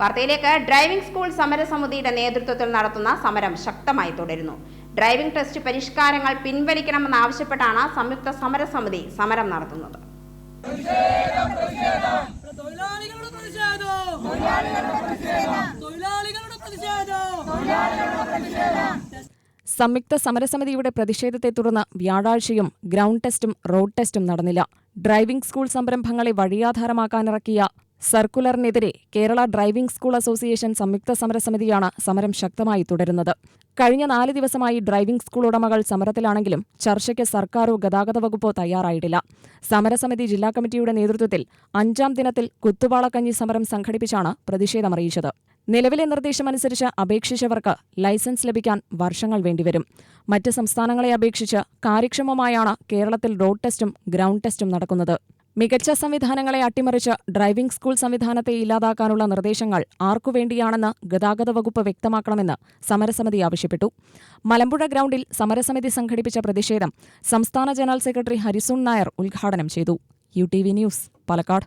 വാർത്തയിലേക്ക്. Driving school സമരസമിതിയുടെ നേതൃത്വത്തിൽ നടത്തുന്ന സമരം ശക്തമായി തുടരുന്നു. ഡ്രൈവിംഗ് ടെസ്റ്റ് പരിഷ്കാരങ്ങൾ പിൻവലിക്കണമെന്നാവശ്യപ്പെട്ടാണ് സംയുക്ത സമരസമിതി സമരം നടത്തുന്നത്. സംയുക്ത സമരസമിതിയുടെ പ്രതിഷേധത്തെ തുടർന്ന് വ്യാഴാഴ്ചയും ഗ്രൗണ്ട് ടെസ്റ്റും റോഡ് ടെസ്റ്റും നടന്നില്ല. ഡ്രൈവിംഗ് സ്കൂൾ സംരംഭങ്ങളെ വഴിയാധാരമാക്കാനിറക്കിയ സർക്കുലറിനെതിരെ കേരള ഡ്രൈവിംഗ് സ്കൂൾ അസോസിയേഷൻ സംയുക്ത സമരസമിതിയാണ് സമരം ശക്തമായി തുടരുന്നത്. കഴിഞ്ഞ നാല് ദിവസമായി ഡ്രൈവിംഗ് സ്കൂൾ ഉടമകൾ സമരത്തിലാണെങ്കിലും ചർച്ചയ്ക്ക് സർക്കാരോ ഗതാഗത വകുപ്പോ തയ്യാറായിട്ടില്ല. സമരസമിതി ജില്ലാ കമ്മിറ്റിയുടെ നേതൃത്വത്തിൽ അഞ്ചാം ദിനത്തിൽ കുത്തുവാളക്കഞ്ഞി സമരം സംഘടിപ്പിച്ചാണ് പ്രതിഷേധമറിയിച്ചത് നിലവിലെ നിർദ്ദേശമനുസരിച്ച് അപേക്ഷിച്ചവർക്ക് ലൈസൻസ് ലഭിക്കാൻ വർഷങ്ങൾ വേണ്ടിവരും. മറ്റ് സംസ്ഥാനങ്ങളെ അപേക്ഷിച്ച് കാര്യക്ഷമമായാണ് കേരളത്തിൽ റോഡ് ടെസ്റ്റും ഗ്രൗണ്ട് ടെസ്റ്റും നടക്കുന്നത്. മികച്ച സംവിധാനങ്ങളെ അട്ടിമറിച്ച് ഡ്രൈവിംഗ് സ്കൂൾ സംവിധാനത്തെ ഇല്ലാതാക്കാനുള്ള നിർദ്ദേശങ്ങൾ ആർക്കുവേണ്ടിയാണെന്ന് ഗതാഗത വകുപ്പ് വ്യക്തമാക്കണമെന്ന് സമരസമിതി ആവശ്യപ്പെട്ടു. മലമ്പുഴ ഗ്രൗണ്ടിൽ സമരസമിതി സംഘടിപ്പിച്ച പ്രതിഷേധം സംസ്ഥാന ജനറൽ സെക്രട്ടറി ഹരിസുൺ നായർ ഉദ്ഘാടനം ചെയ്തു. U T V news Palakkad.